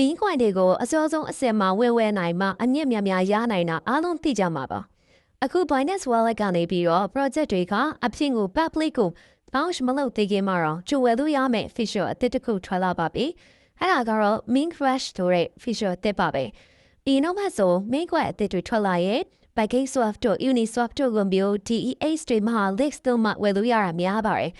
မင်းကွိုင်တွေကိုအစောဆုံးအစင်မှာဝဲဝဲနိုင်မှအမြင့်များများရနိုင်တာအားလုံးသိကြမှာပါအခု Binance Wallet ကနေပြီးတော့ project တွေကအဖြစ်ကို public ကို launch မလုပ်သေးခင်မှာတော့ကြိုဝယ်လို့ရမယ့် feature အသစ်တစ်ခုထွက်လာပါပြီအဲ့ဒါကတော့ Mink Rush ဆိုတဲ့ feature အသစ်ပါပဲဒီနောက်မှဆို Mink ကွက်အသစ်တွေထွက်လာရဲ့ Pancake Swap တို့ Uniswap တို့လိုမျိုး DEX တွေမှာ Lex တို့မှဝယ်လို့ရတာများပါတယ်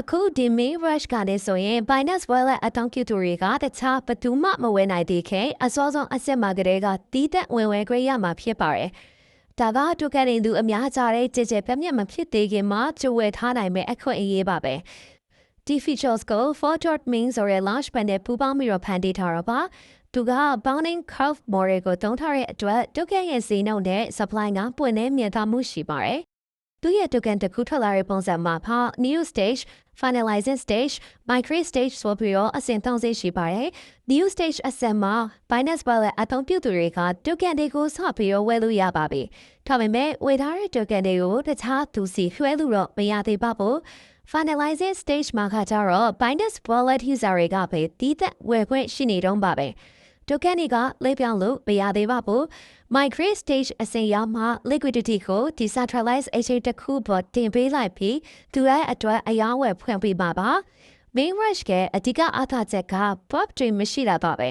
အခုဒီ main rush ကလည်းဆိုရင် Binance Wallet အတောင်းကျသူတွေကတခြားဘယ်သူမှမဝယ်နိုင်သေးခင်အစောဆုံးအစစ်မှာကလေးကတီးတက်ဝင်ဝယ်ခွင့်ရမှာဖြစ်ပါတယ်။ဒါကဒုက္ခရင်သူအများကြတဲ့ကြည်ကြဲပြတ်မြတ်မဖြစ်သေးခင်မှာကြိုဝယ်ထားနိုင်မယ့်အခွင့်အရေးပါပဲ။ဒီ features ကို for.min ဆိုတဲ့ launch pad နဲ့ပူးပေါင်းပြီးတော့ဖန်တီးထားတော့ပါ။သူက bounding curve model ကိုသုံးထားတဲ့အတွက်ဒုက္ခရဲ့ဈေးနှုန်းနဲ့ supply ကပွင့်နေမြင့်သားမှုရှိပါတယ်။ သူရဲ့ token တစ်ခုထွက်လာတဲ့ပုံစံမှာဖာ new stage finalizing stage micro stage ဆိုပြီးတော့အဆင့်၃ဆင့်ရှိပါတယ် new stage အဆင့်မှာ Binance Wallet အသုံးပြုသူတွေက token တွေကိုစပြီးတော့ဝယ်လို့ရပါပြီ။ဒါပေမဲ့ဝယ်ထားတဲ့ token တွေကိုတခြားသူစီလွှဲလို့တော့မရသေးပါဘူး။ finalizing stage မှာခါကျတော့ Binance Wallet user တွေကပဲတည်သက်ဝယ်ခွင့်ရှိနေတော့ပါပဲ။ token တွေကလေးပြောင်းလို့မရသေးပါဘူး migrate stage အစဉ်ရောက်မှ liquidity ကို decentralized exchange တစ်ခုပေါ်တင်ပေးလိုက်ပြီးသူရဲ့အတွက်အယောင်းဝယ်ဖွင့်ပေးပါပါ main rush ကအဓိကအားထားချက်က pop trade မရှိတာပါပဲ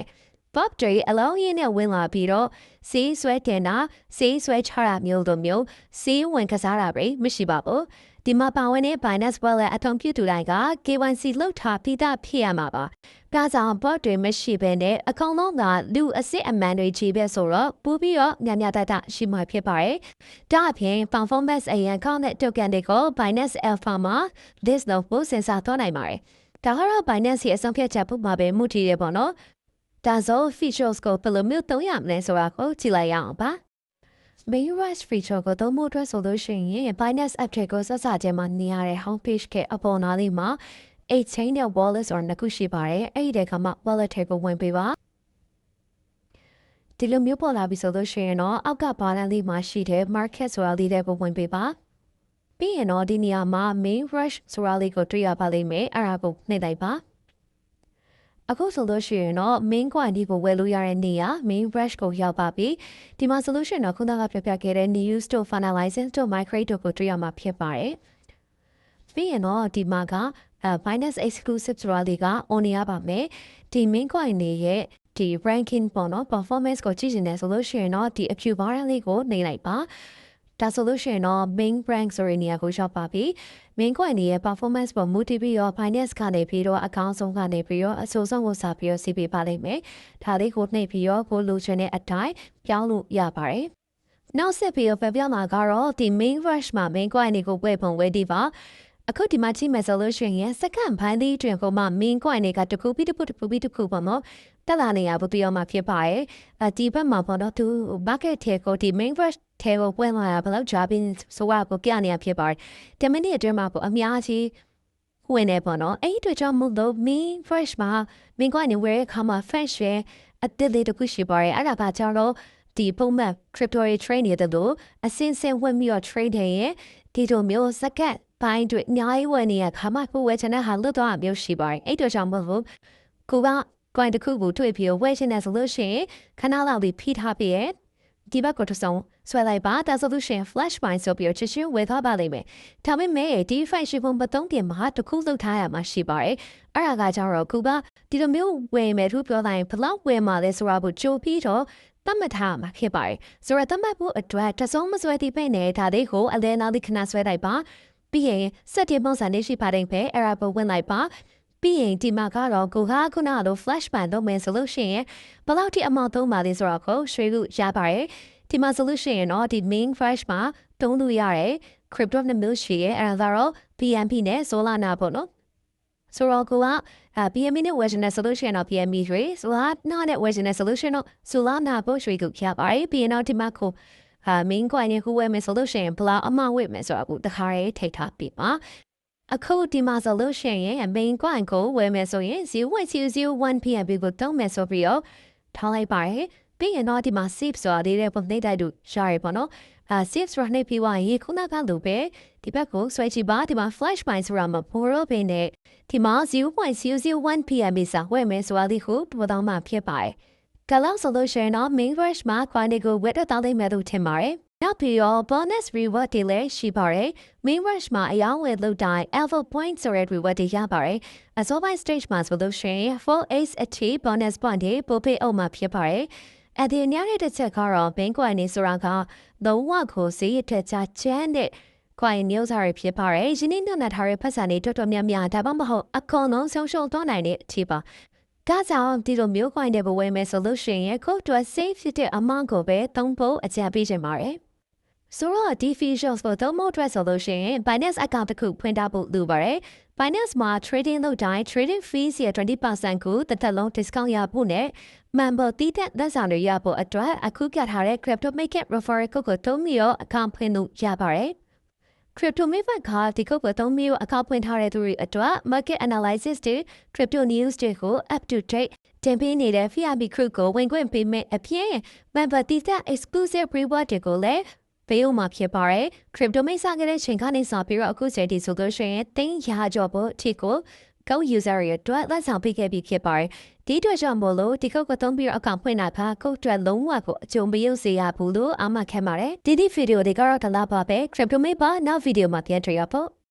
pop trade အလုံးရင်းနဲ့ဝင်လာပြီးတော့စီးဆွဲတင်တာစီးဆွဲချတာမျိုးလိုမျိုးစီးဝင်ကစားတာပဲမရှိပါဘူးဒီမှာပါဝင်တဲ့ Binance Wallet အထုံးပြုသူတိုင်းက KYC လုပ်ထားပြီးသားဖြစ်ရမှာပါ။ဒါကြောင့် bot တွေမရှိဘဲနဲ့အကောင်လုံးကလူအစ်စ်အမှန်တွေချီပဲဆိုတော့ပို့ပြီးတော့ညညတတရှိမှဖြစ်ပါတယ်။ဒါအပြင် performance အရင်ကောင်းတဲ့ token တွေကို Binance Alpha မှာ list လုပ်ဖို့စဉ်းစားသွားနိုင်ပါတယ်။ဒါကတော့ Binance ရဲ့အဆုံးဖြတ်ချက်ပုံမှာပဲမူတည်ရပါတော့။ ဒါဆို features ကိုဘယ်လိုမျိုးသုံးရမလဲဆိုတာကိုကြည့်လိုက်ရအောင်ပါ။ main rush feature ကိုသုံးဖို့အတွက်ဆိုလို့ရှိရင် Binance app တွေကိုဆက်စခြင်းမှာနေရတဲ့ home page ကအပေါ်နားလေးမှာ exchange နဲ့ wallet ဆိုတာနှစ်ခုရှိပါတယ်အဲ့ဒီတခါမှ wallet တွေကိုဝင်ပေးပါဒီလိုမျိုးပေါ်လာပြီဆိုလို့ရှိရင်တော့အောက်က balance လေးမှာရှိတဲ့ market ဆိုတာလေးတွေကိုဝင်ပေးပါပြီးရင်တော့ဒီနေရာမှာ main rush ဆိုတာလေးကိုတွေ့ရပါလိမ့်မယ်အဲ့ဒါကိုနှိပ်လိုက်ပါ အခုဆိုလို့ရှိရင်တော့ main quantity ကိုဝယ်လို့ရတဲ့နေရာ main brush ကိုရောက်ပါပြီဒီမှာ solution တော့ခုနကပြပြခဲ့တဲ့ new store finalizing store migrate တို့ကိုတွေ့ရမှာဖြစ်ပါတယ်ပြီးရင်တော့ဒီမှာကအဲ finance exclusive ဆိုတာလေးက on ရပါမယ်ဒီ main coin တွေရဲ့ဒီ ranking ပေါ့နော် performance ကိုကြည့်နေတယ်ဆိုလို့ရှိရင်တော့ဒီအဖြူဘားလေးကိုနှိပ်လိုက်ပါ ဒါဆိုလို့ရှိရင်တော့ main rank ဆိုတဲ့နေရာကိုရောက်ပါပြီ main coin ရဲ့ performance ပေါ်မူတည်ပြီးတော့ finance ကနေပြီးတော့အကောင့်ဆုံးကနေပြီးတော့အဆိုးဆုံးကိုစပြီးတော့စီးပေးပါလိမ့်မယ်ဒါလေးကိုနှိပ်ပြီးတော့ကိုလိုချင်တဲ့အတိုင်းပြောင်းလို့ရပါတယ်နောက်ဆက်ပြီးတော့ပြပြမှာကတော့ဒီ main rush မှာ main coin တွေကိုဝယ်ပုံဝယ်ဒီပါ အခုဒီမှာကြည့်မယ်ဆိုလို့ရှိရင်စက္ကန့်ပိုင်းလေးတွင်ကိုမှ main coin တွေကတခုပြီးတစ်ခုတစ်ခုပြီးတစ်ခုပေါ့နော်တက်လာနေရဘူးပြောမှဖြစ်ပါရဲ့အဲဒီဘက်မှာပေါ့နော်သူ bucket ထဲကိုဒီ main rush ထဲကိုပွင့်လာတာဘယ်လောက် driving ဆိုတော့ကိုကြနေရဖြစ်ပါတယ်10မိနစ်အတွင်းမှာပေါ့အများကြီးဝင်နေပေါ့နော်အဲ့ဒီတော့ကြောင့်မို့လို့ main fresh မှာ main ကနေဝယ်ရခါမှာ fresh ရဲ့အတစ်လေးတစ်ခုရှိပါတယ်အဲ့ဒါကကြောင့်တော့ဒီပုံမှန် crypto trade နေတယ်လို့အစင်းစင်းဝင်ပြီးတော့ trade ရဲ့ဒီလိုမျိုးစကတ် ပိုင်းတွေအများကြီးဝင်နေရခါမှကိုဝယ်ချင်တဲ့ဟာလွတ်သွားမျိုးရှိပါတယ်အဲ့တော့ကြောင့်မို့လို့ကိုက coin တစ်ခုကိုတွေ့ပြီးဝယ်ချင်တယ်ဆိုလို့ရှိရင်ခဏလောက်ပြီးဖိထားပြီးရဲ့ဒီဘက်ကိုတစ်စုံဆွဲလိုက်ပါဒါဆိုလို့ရှိရင် flash point ဆိုပြီးချစ်ချင်းဝယ်သွားပါလိမ့်မယ်။ဒါပေမဲ့ဒီ file ရှိပုံမသုံးခင်မှာတစ်ခုလုပ်ထားရမှာရှိပါတယ်။အဲ့ဒါကကြောင့်တော့ခုကဒီလိုမျိုးဝယ်မယ်သူပြောတိုင်းဘလောက်ဝယ်မှာလဲဆိုတာကိုကြိုပြီးတော့တတ်မှတ်ထားမှာဖြစ်ပါတယ်။ဆိုတော့တတ်မှတ်ဖို့အတွက်တစုံမဆွဲတိပဲ့နဲ့ဒါလေးကိုအလဲနောက်လေးခဏဆွဲလိုက်ပါ။ ပြီးရင်စက်တင်ပုံစံလေးရှိပါတယ်ပဲအဲ့ဒါပေါ်ဝင်လိုက်ပါပြီးရင်ဒီမှာကတော့ကိုကခုနကလို flash ban လုပ်မယ်ဆိုလို့ရှိရင်ဘယ်လောက်ထိအမောက်သုံးပါလဲဆိုတော့ကိုရွှေလို့ရပါတယ်ဒီမှာ solution ရတော့ဒီ main fresh မှာတုံးလို့ရတယ် crypto နဲ့ mill ရှိရဲ့အဲ့ဒါတော့ BNB နဲ့ Solana ပေါ့နော်ဆိုတော့ကိုက BNB နဲ့ version နဲ့ solution တော့ BNB တွေ Solana နဲ့ version နဲ့ solution တော့ Solana ပို့ရွှေကိုခရပါတယ်ပြီးရင်တော့ဒီမှာကို ဟာ main coin နဲ့ who ဝယ်မယ် solution ဘလောက်အမှဝယ်မယ်ဆိုတော့အခုတခါရေးထိထားပြီးပါအခုဒီမှာဆိုလို့ရှိရင် main coin ကိုဝယ်မယ်ဆိုရင်0.001 PNB ကိုတုံးမယ်ဆိုပြီးတော့ထားလိုက်ပါတယ်ပြီးရင်တော့ဒီမှာ save ဆိုတာလေးတဲ့ပုံနှိပ်တိုက်တို့ရှာရပေါ့နော်အာ safe run နဲ့ပြီးသွားရင်ခုနကလိုပဲဒီဘက်ကိုဆွဲကြည့်ပါဒီမှာ flash ပိုင်းဆိုတာမှာ borrow ပင်နဲ့ဒီမှာ0.001 pm စာဝယ်မယ်ဆိုတာဒီကိုပေါ်တော့မှဖြစ်ပါတယ် ကလောက်ဆိုလို့ရှိရင်တော့ main rush မှာ quantity ကိုဝက်တော့တောင်းသိမဲ့လို့ထင်ပါတယ်နောက်ပြီးတော့ bonus reward တွေလည်းရှိပါတယ် main rush မှာအယောင်းဝယ်လို့တိုင်း alpha point ဆိုတဲ့ reward တွေရပါတယ်အစောပိုင်း stage မှာဆိုလို့ရှိရင် full ace အထိ bonus point တွေပို့ပေးအောင်မှာဖြစ်ပါတယ်အဒီညရဲ့တစ်ချက်ကတော့ဘင်းကွိုင်နေဆိုတာကလုံးဝကိုစီးရတဲ့ချချမ်းတဲ့ကွိုင်မျိုးစားရဖြစ်ပါတယ်။ယင်းနေ့နဲ့ထားတဲ့ဖက်ဆန်တွေတော်တော်များများဒါမှမဟုတ်အကောင်လုံးဆုံးရှုံးသွားနိုင်တဲ့အထိပါ။ ဒါကြောင့်ဒီလိုမျိုးကွိုင်တဲ့ဘဝမဲ့ဆိုလို့ရှိရင်ခုတ်တွက် safe ဖြစ်တဲ့အမောင့်ကိုပဲသုံးဖို့အကြံပေးချင်ပါတယ်။ဆိုတော့ဒီ features ကိုသုံးဖို့အတွက်ဆိုလို့ရှိရင် Binance account တစ်ခုဖွင့်ထားဖို့လိုပါတယ်။ Binance မှာ trading လုပ်တိုင်း trading fees ရဲ့20%ကိုတစ်သက်လုံး discount ရဖို့နဲ့ member တည်တဲ့သက်ဆောင်တွေရဖို့အတွက်အခုကထားတဲ့ crypto market referral code ကိုသုံးပြီးတော့ account ဖွင့်လို့ရပါတယ်။ crypto market ကဒီ code ကိုသုံးပြီးတော့ account ဖွင့်ထားတဲ့သူတွေအတွက် market analysis တွေ crypto news တွေကို up to date တင်ပေးနေတဲ့ VIP crew ကိုဝင်ခွင့်ပေးမဲ့အပြင် member တည်တဲ့ exclusive reward တွေကိုလည်းပေးဦးမှာဖြစ်ပါတယ်။ crypto မိတ်ဆက်ခဲ့တဲ့ချိန်ကနေစပြီးတော့အခုချိန်ထိဆိုလို့ရှိရင်တင်းရကြောဖို့အထီကို Go user ရဲ့အတွက်လက်ဆောင်ပေးခဲ့ပြီးဖြစ်ပါတယ်။ဒီအတွက်ကြောင့်မို့လို့ဒီကုတ်ကိုသုံးပြီးတော့အကောင့်ဖွင့်လိုက်ပါကုတ်အတွက်လုံးဝကိုအကျုံမရုပ်စေရဘူးလို့အမှတ်ခဲ့ပါတယ်။ဒီဒီဗီဒီယိုတွေကတော့ဒါလာပါပဲ crypto မိတ်ပါနောက်ဗီဒီယိုမှာပြန်တွေ့ရဖို့